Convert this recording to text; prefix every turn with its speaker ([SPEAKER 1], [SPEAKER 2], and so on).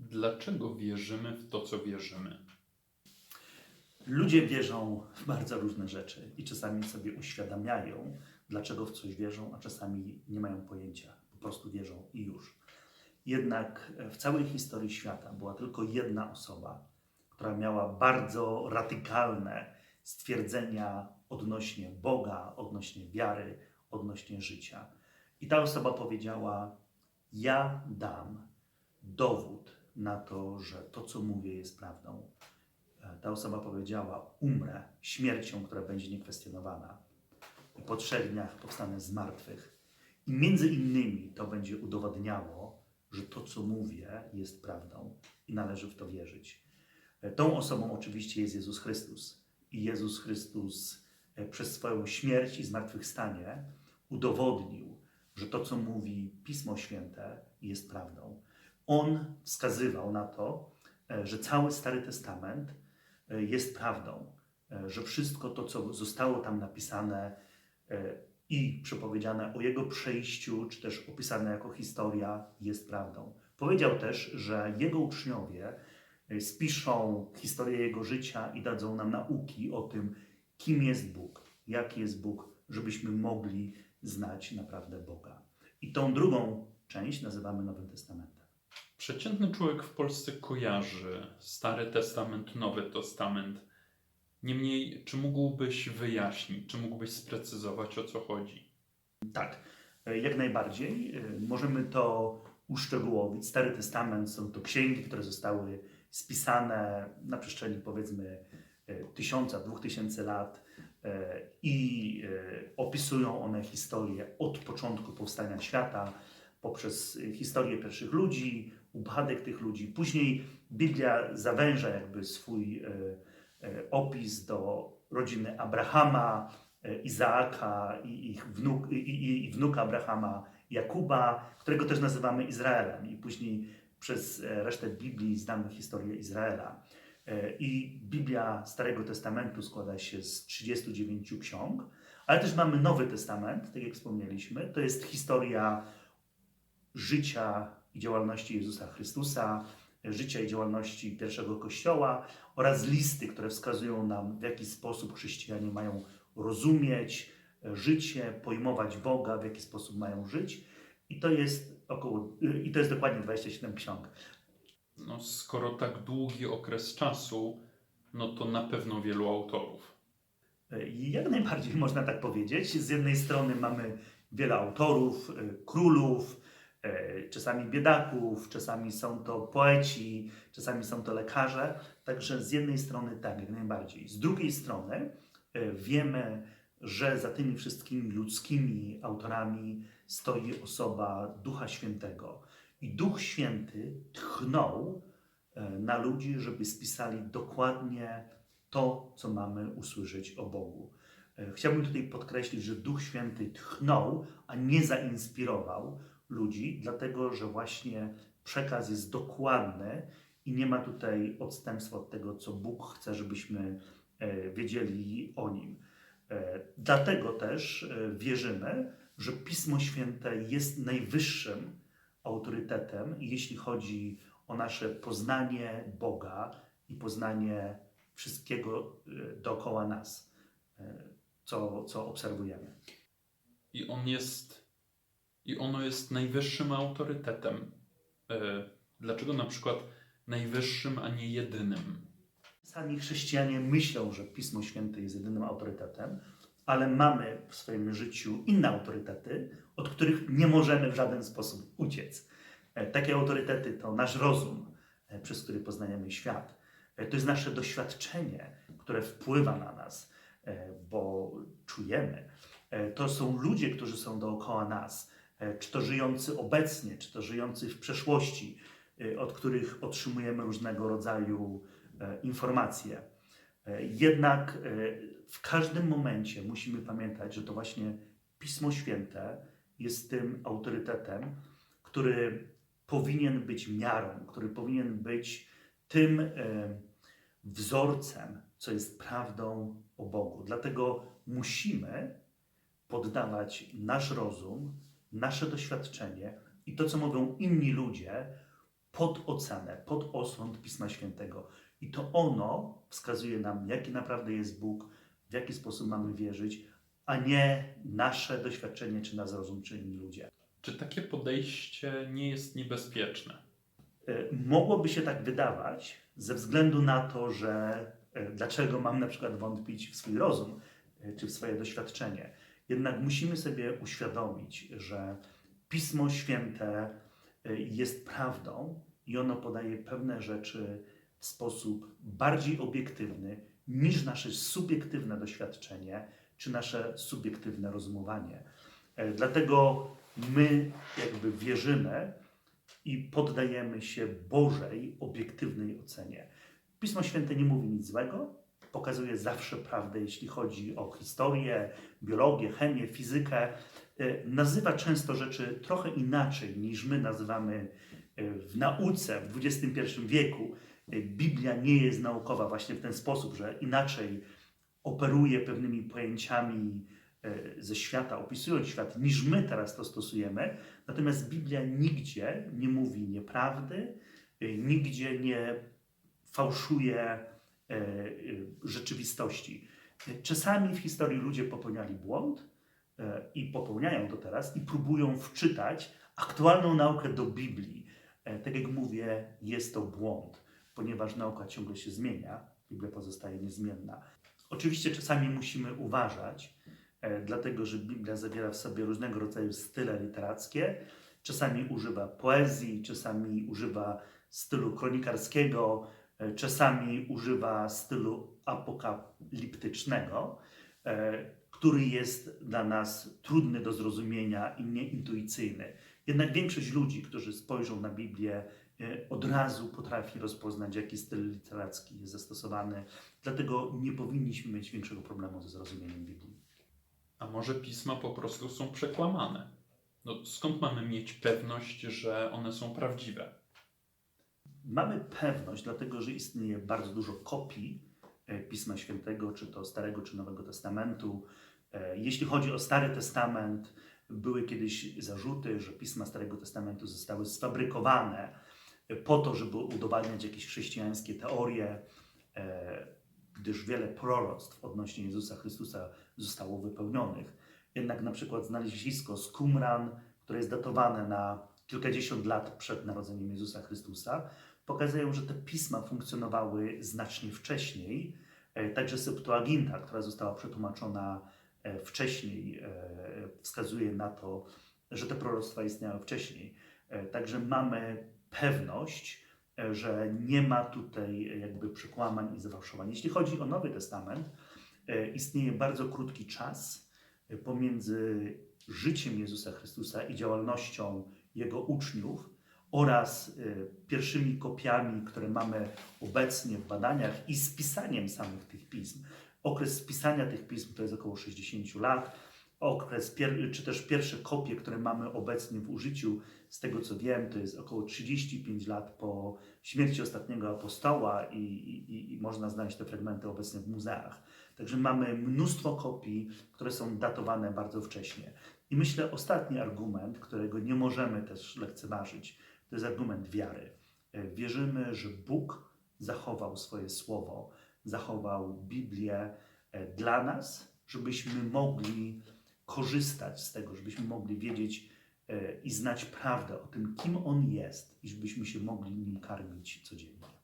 [SPEAKER 1] Dlaczego wierzymy w to, co wierzymy?
[SPEAKER 2] Ludzie wierzą w bardzo różne rzeczy i czasami sobie uświadamiają, dlaczego w coś wierzą, a czasami nie mają pojęcia. Po prostu wierzą i już. Jednak w całej historii świata była tylko jedna osoba, która miała bardzo radykalne stwierdzenia odnośnie Boga, odnośnie wiary, odnośnie życia. I ta osoba powiedziała: Ja dam dowód na to, że to, co mówię, jest prawdą. E, Ta osoba powiedziała: Umrę śmiercią, która będzie niekwestionowana. I po trzech dniach powstanę z martwych. I między innymi to będzie udowodniało, że to, co mówię, jest prawdą i należy w to wierzyć. E, Tą osobą oczywiście jest Jezus Chrystus. I Jezus Chrystus e, przez swoją śmierć i zmartwychwstanie udowodnił, że to, co mówi Pismo Święte, jest prawdą. On wskazywał na to, e, że cały Stary Testament e, jest prawdą, e, że wszystko to, co zostało tam napisane i przepowiedziane o jego przejściu, czy też opisane jako historia, jest prawdą. Powiedział też, że jego uczniowie spiszą historię jego życia i dadzą nam nauki o tym, kim jest Bóg, jaki jest Bóg, żebyśmy mogli znać naprawdę Boga. I tą drugą część nazywamy Nowym Testamentem.
[SPEAKER 1] Przeciętny człowiek w Polsce kojarzy Stary Testament, Nowy Testament. Niemniej, czy mógłbyś wyjaśnić, czy mógłbyś sprecyzować, o co chodzi?
[SPEAKER 2] Tak, e, jak najbardziej. E, Możemy to uszczegółowić. Stary Testament są to księgi, które zostały spisane na przestrzeni powiedzmy e, tysiąca, dwóch tysięcy lat i opisują one historię od początku powstania świata poprzez historię pierwszych ludzi, upadek tych ludzi. Później Biblia zawęża jakby swój e, e, opis do rodziny Abrahama, e, Izaaka i ich wnuk, i, i, i wnuka Abrahama, Jakuba, którego też nazywamy Izraelem. I później przez resztę Biblii znamy historię Izraela. I Biblia Starego Testamentu składa się z 39 ksiąg, ale też mamy Nowy Testament, tak jak wspomnieliśmy. To jest historia życia i działalności Jezusa Chrystusa, życia i działalności pierwszego Kościoła oraz listy, które wskazują nam, w jaki sposób chrześcijanie mają rozumieć e, życie, pojmować Boga, w jaki sposób mają żyć. I to jest około, y, i to jest dokładnie 27 ksiąg.
[SPEAKER 1] No, skoro tak długi okres czasu, no to na pewno wielu autorów.
[SPEAKER 2] E, jak najbardziej można tak powiedzieć. Z jednej strony mamy wiele autorów, e, królów, e, czasami biedaków, czasami są to poeci, czasami są to lekarze. Także z jednej strony tak, jak najbardziej. Z drugiej strony e, wiemy, że za tymi wszystkimi ludzkimi autorami stoi osoba Ducha Świętego. I Duch Święty tchnął e, na ludzi, żeby spisali dokładnie to, co mamy usłyszeć o Bogu. E, Chciałbym tutaj podkreślić, że Duch Święty tchnął, a nie zainspirował ludzi, dlatego że właśnie przekaz jest dokładny i nie ma tutaj odstępstwa od tego, co Bóg chce, żebyśmy e, wiedzieli o nim. E, Dlatego też e, wierzymy, że Pismo Święte jest najwyższym autorytetem, jeśli chodzi o nasze poznanie Boga i poznanie wszystkiego dookoła nas, co, co obserwujemy.
[SPEAKER 1] I on jest, i ono jest najwyższym autorytetem. E, Dlaczego na przykład najwyższym, a nie jedynym?
[SPEAKER 2] Sami chrześcijanie myślą, że Pismo Święte jest jedynym autorytetem, ale mamy w swoim życiu inne autorytety, od których nie możemy w żaden sposób uciec. E, Takie autorytety to nasz rozum, e, przez który poznajemy świat. To jest nasze doświadczenie, które wpływa na nas, bo czujemy. To są ludzie, którzy są dookoła nas, czy to żyjący obecnie, czy to żyjący w przeszłości, e, od których otrzymujemy różnego rodzaju e, informacje. E, Jednak e, w każdym momencie musimy pamiętać, że to właśnie Pismo Święte jest tym autorytetem, który powinien być miarą, który powinien być tym e, wzorcem, co jest prawdą o Bogu. Dlatego musimy poddawać nasz rozum, nasze doświadczenie i to, co mówią inni ludzie, pod ocenę, pod osąd Pisma Świętego. I to ono wskazuje nam, jaki naprawdę jest Bóg, w jaki sposób mamy wierzyć, a nie nasze doświadczenie czy nas zrozum, czy inni ludzie.
[SPEAKER 1] Czy takie podejście nie jest niebezpieczne?
[SPEAKER 2] E, Mogłoby się tak wydawać, ze względu na to, że e, dlaczego mam na przykład wątpić w swój rozum e, czy w swoje doświadczenie. Jednak musimy sobie uświadomić, że Pismo Święte e, jest prawdą i ono podaje pewne rzeczy w sposób bardziej obiektywny niż nasze subiektywne doświadczenie czy nasze subiektywne rozumowanie. E, Dlatego my jakby wierzymy i poddajemy się Bożej obiektywnej ocenie. Pismo Święte nie mówi nic złego, pokazuje zawsze prawdę, jeśli chodzi o historię, biologię, chemię, fizykę. E, Nazywa często rzeczy trochę inaczej niż my nazywamy e, w nauce w XXI wieku. E, Biblia nie jest naukowa właśnie w ten sposób, że inaczej operuje pewnymi pojęciami ze świata, opisując świat, niż my teraz to stosujemy. Natomiast Biblia nigdzie nie mówi nieprawdy, nigdzie nie fałszuje rzeczywistości. Y, Czasami w historii ludzie popełniali błąd e, i popełniają to teraz i próbują wczytać aktualną naukę do Biblii. E, Tak jak mówię, jest to błąd, ponieważ nauka ciągle się zmienia, Biblia pozostaje niezmienna. Oczywiście czasami musimy uważać, e, dlatego że Biblia zawiera w sobie różnego rodzaju style literackie. Czasami używa poezji, czasami używa stylu kronikarskiego, e, czasami używa stylu apokaliptycznego, e, który jest dla nas trudny do zrozumienia i nieintuicyjny. Jednak większość ludzi, którzy spojrzą na Biblię, e, od razu potrafi rozpoznać, jaki styl literacki jest zastosowany. Dlatego nie powinniśmy mieć większego problemu ze zrozumieniem Biblii.
[SPEAKER 1] A może pisma po prostu są przekłamane? No, skąd mamy mieć pewność, że one są prawdziwe?
[SPEAKER 2] Mamy pewność, dlatego że istnieje bardzo dużo kopii e, Pisma Świętego, czy to Starego, czy Nowego Testamentu. E, Jeśli chodzi o Stary Testament, były kiedyś zarzuty, że pisma Starego Testamentu zostały sfabrykowane e, po to, żeby udowadniać jakieś chrześcijańskie teorie, gdyż wiele proroctw odnośnie Jezusa Chrystusa zostało wypełnionych. Jednak na przykład znalezisko z Qumran, które jest datowane na kilkadziesiąt lat przed narodzeniem Jezusa Chrystusa, pokazują, że te pisma funkcjonowały znacznie wcześniej. E, Także Septuaginta, która została przetłumaczona e, wcześniej, e, wskazuje na to, że te proroctwa istniały wcześniej. Także mamy pewność, że nie ma tutaj jakby przekłamań i zawałszowań. Jeśli chodzi o Nowy Testament, istnieje bardzo krótki czas pomiędzy życiem Jezusa Chrystusa i działalnością Jego uczniów oraz e, pierwszymi kopiami, które mamy obecnie w badaniach i spisaniem samych tych pism. Okres spisania tych pism to jest około 60 lat. Okres, czy też pierwsze kopie, które mamy obecnie w użyciu, z tego co wiem, to jest około 35 lat po śmierci ostatniego apostoła i, i, i można znaleźć te fragmenty obecnie w muzeach. Także mamy mnóstwo kopii, które są datowane bardzo wcześnie. I myślę, ostatni argument, którego nie możemy też lekceważyć, to jest argument wiary. E, Wierzymy, że Bóg zachował swoje słowo, zachował Biblię e, dla nas, żebyśmy mogli korzystać z tego, żebyśmy mogli wiedzieć e, i znać prawdę o tym, kim On jest i żebyśmy się mogli nim karmić codziennie.